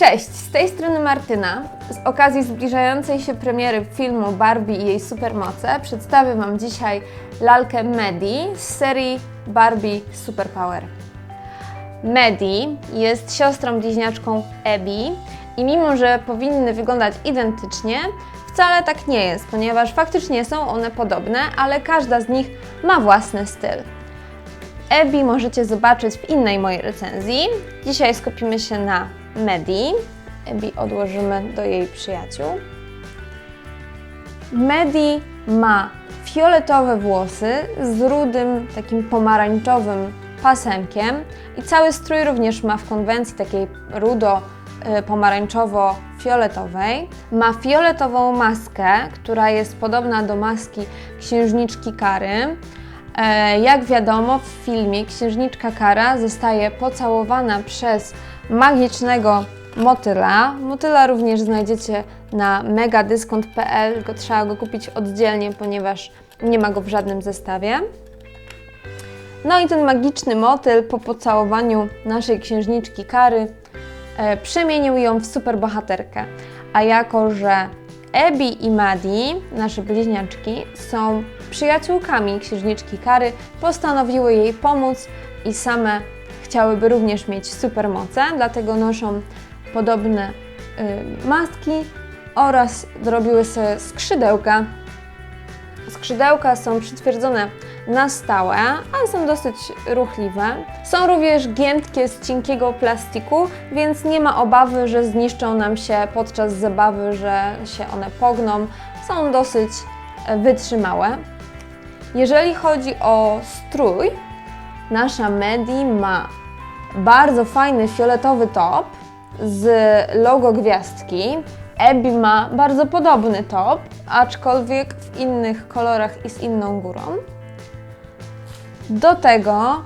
Cześć, z tej strony Martyna. Z okazji zbliżającej się premiery filmu Barbie i jej supermoce przedstawię Wam dzisiaj lalkę Medi z serii Barbie Superpower. Medi jest siostrą bliźniaczką Abby i mimo, że powinny wyglądać identycznie, wcale tak nie jest, ponieważ faktycznie są one podobne, ale każda z nich ma własny styl. Abby możecie zobaczyć w innej mojej recenzji. Dzisiaj skupimy się na Medi. Abby odłożymy do jej przyjaciół. Medi ma fioletowe włosy z rudym, takim pomarańczowym pasemkiem i cały strój również ma w konwencji takiej rudo-pomarańczowo-fioletowej. Ma fioletową maskę, która jest podobna do maski księżniczki Kary. E, Jak wiadomo, w filmie księżniczka Kara zostaje pocałowana przez magicznego motyla. Motyla również znajdziecie na megadyskont.pl, tylko trzeba go kupić oddzielnie, ponieważ nie ma go w żadnym zestawie. No i ten magiczny motyl po pocałowaniu naszej księżniczki Kary e, przemienił ją w superbohaterkę. A jako, że Abby i Maddie, nasze bliźniaczki, są przyjaciółkami księżniczki Kary, postanowiły jej pomóc i same chciałyby również mieć supermoce, dlatego noszą podobne y, maski oraz zrobiły sobie skrzydełka. Skrzydełka są przytwierdzone na stałe, ale są dosyć ruchliwe. Są również giętkie z cienkiego plastiku, więc nie ma obawy, że zniszczą nam się podczas zabawy, że się one pogną. Są dosyć e, wytrzymałe. Jeżeli chodzi o strój, nasza Medi ma bardzo fajny fioletowy top z logo gwiazdki. Abby ma bardzo podobny top, aczkolwiek w innych kolorach i z inną górą. Do tego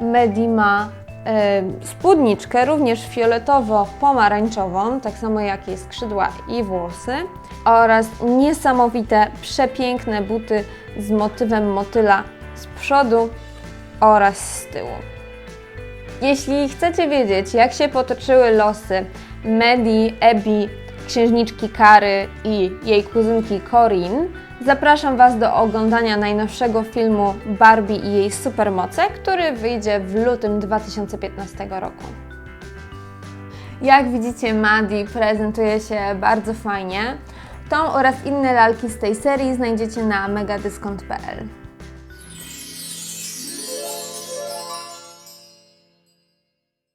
Medi ma e, spódniczkę, również fioletowo-pomarańczową, tak samo jak jej skrzydła i włosy, oraz niesamowite, przepiękne buty z motywem motyla z przodu oraz z tyłu. Jeśli chcecie wiedzieć, jak się potoczyły losy Medi, Abby, księżniczki Kary i jej kuzynki Corin, zapraszam Was do oglądania najnowszego filmu Barbie i jej supermoce, który wyjdzie w lutym 2015 roku. Jak widzicie, Maddie prezentuje się bardzo fajnie. Tą oraz inne lalki z tej serii znajdziecie na megadyskont.pl.